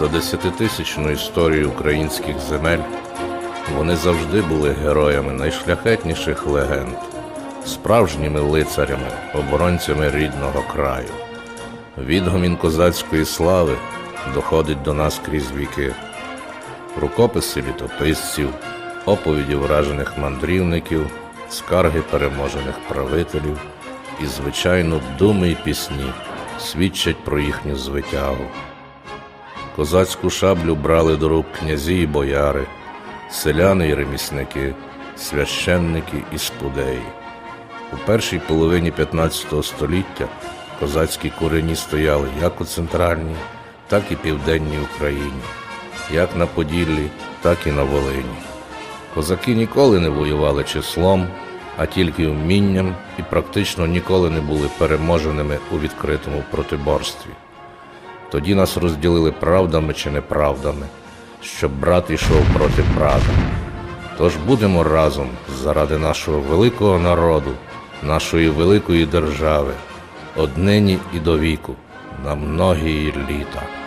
десятитисячну історію українських земель вони завжди були героями найшляхетніших легенд, справжніми лицарями, оборонцями рідного краю. Відгомін козацької слави доходить до нас крізь віки. Рукописи літописців, оповіді вражених мандрівників, скарги переможених правителів і, звичайно, думи й пісні свідчать про їхню звитягу. Козацьку шаблю брали до рук князі і бояри, селяни й ремісники, священники і спудеї. У першій половині 15 століття козацькі курені стояли як у центральній, так і південній Україні, як на Поділлі, так і на Волині. Козаки ніколи не воювали числом, а тільки вмінням і практично ніколи не були переможеними у відкритому протиборстві. Тоді нас розділили правдами чи неправдами, щоб брат йшов проти брата. Тож будемо разом заради нашого великого народу, нашої великої держави, однині і до віку, на многії літа.